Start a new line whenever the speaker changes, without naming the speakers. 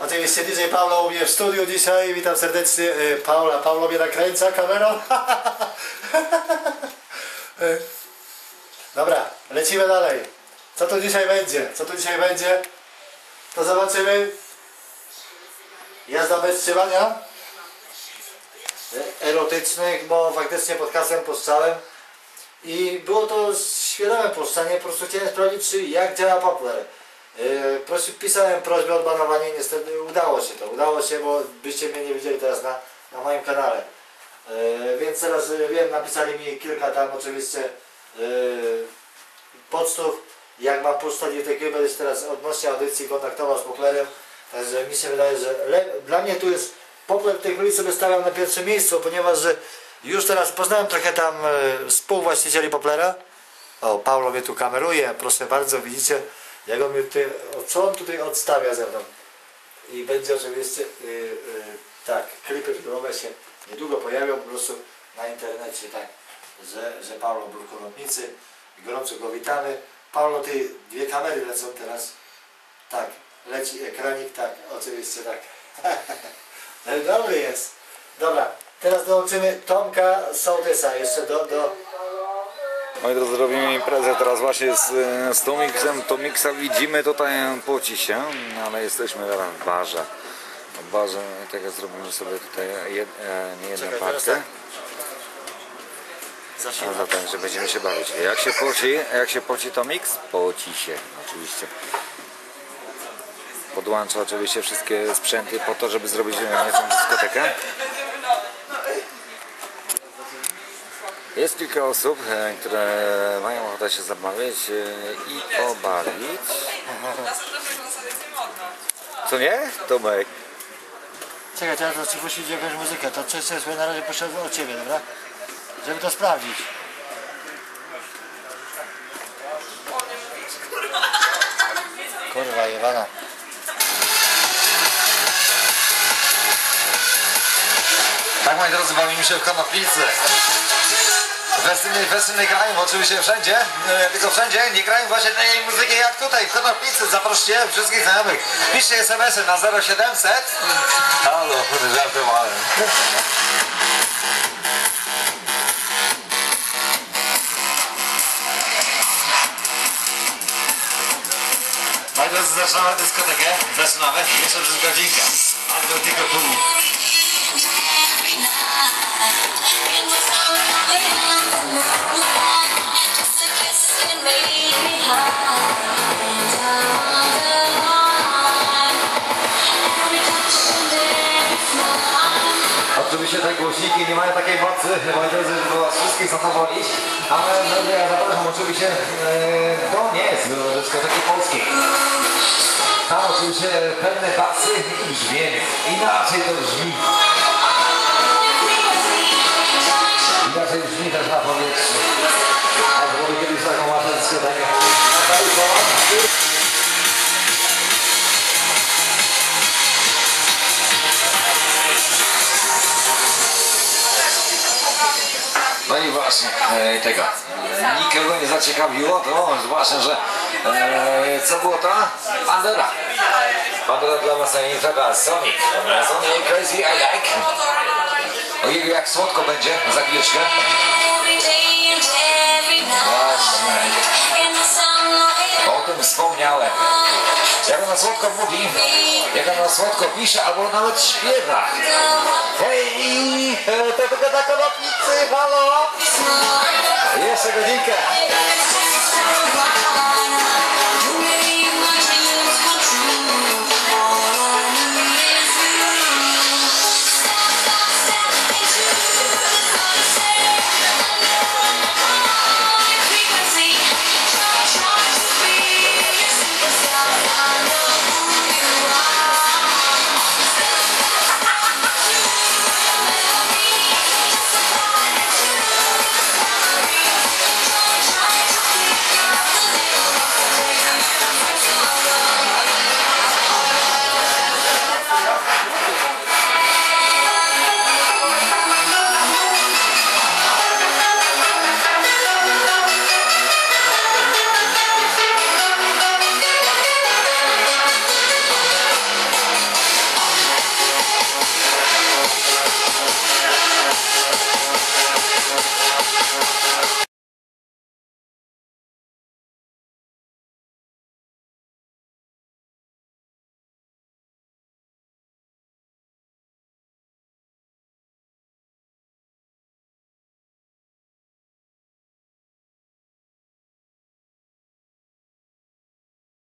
Oczywiście DJ Paulo u mnie w studiu dzisiaj. Witam serdecznie. Y, Paula, Paulo mnie nakręca kamerą. Y, Dobra, lecimy dalej. Co tu dzisiaj będzie? Co tu dzisiaj będzie? To zobaczymy. Jazda bez trzymania. Y, Erotycznych, bo faktycznie pod kasem puszczałem. I było to świadome puszczanie, po prostu chciałem sprawdzić, czy jak działa Poplar. Yy, prosi, pisałem prośbę o odbanowanie, niestety udało się to, udało się, bo byście mnie nie widzieli teraz na, na moim kanale. Yy, więc teraz yy, wiem, napisali mi kilka tam oczywiście pocztów, jak mam puszczać i takiego będę się teraz odnośnie audycji kontaktował z Poplerem. Także mi się wydaje, że dla mnie tu jest Popler w tej chwili sobie stawiam na pierwszym miejscu, ponieważ już teraz poznałem trochę tam współwłaścicieli Poplera. O, Paulo mnie tu kameruje, proszę bardzo, widzicie, jak on mnie co on tutaj odstawia ze mną. I będzie oczywiście, yy, yy, tak, klipy filmowe się niedługo pojawią po prostu na internecie, tak, że, że Paulo był w. Gorąco go witamy. Paulo, ty dwie kamery lecą teraz. Tak, leci ekranik, tak, oczywiście tak. Dobry jest. Dobra, teraz dołączymy Tomka Sołtysa jeszcze do, do,
Moi drodzy, robimy imprezę teraz właśnie z, z Tomixem. Tomixa widzimy tutaj poci się, ale jesteśmy teraz w barze. W barze tak jak zrobimy sobie tutaj jed, e, nie jedną partię.
za
A zatem, że będziemy się bawić. Jak się poci? Jak się poci Tomix? Poci się, oczywiście. Podłącza oczywiście wszystkie sprzęty po to, żeby zrobić niezłą dyskotekę. Jest kilka osób, e, które mają ochotę się zabawić e, i pobawić. Co nie? Tomek.
Czekaj, teraz to ci puścić jakąś muzykę, to coś sobie na razie poszedłem od Ciebie, dobra? Żeby to sprawdzić. Kurwa jebana.
Tak moi drodzy, bawimy się w Konopnicy. Westyny, westyny grają oczywiście wszędzie, tylko wszędzie nie grają właśnie tej muzyki jak tutaj w Konopnicy. Zaproście wszystkich znajomych. Piszcie SMS-y na 0700. Halo, żartowałem. Moi drodzy, zaczynamy dyskotekę. Zaczynamy jeszcze przez godzinkę. Albo tylko pół. Oczywiście te głośniki nie mają takiej mocy, moi drodzy, żeby was wszystkich zadowolić, ale ja zapraszam oczywiście e, do Niec, do dyskoteki polskiej. Tam oczywiście pewne basy i brzmienie. Inaczej to brzmi. Inaczej brzmi też na powietrzu. Właśnie e, tego. Nikogo nie zaciekawiło, to zwłaszcza, że e, co było to? Pandora. Pandora dla was najmniejsza Sonic. Sonic Crazy I Like. Ojej, jak słodko będzie za chwileczkę. O tym wspomniałem. Jak ona słodko mówi, jak ona słodko pisze, albo nawet śpiewa. Hej, to tylko na konopnicy, halo! Yes, Agodica.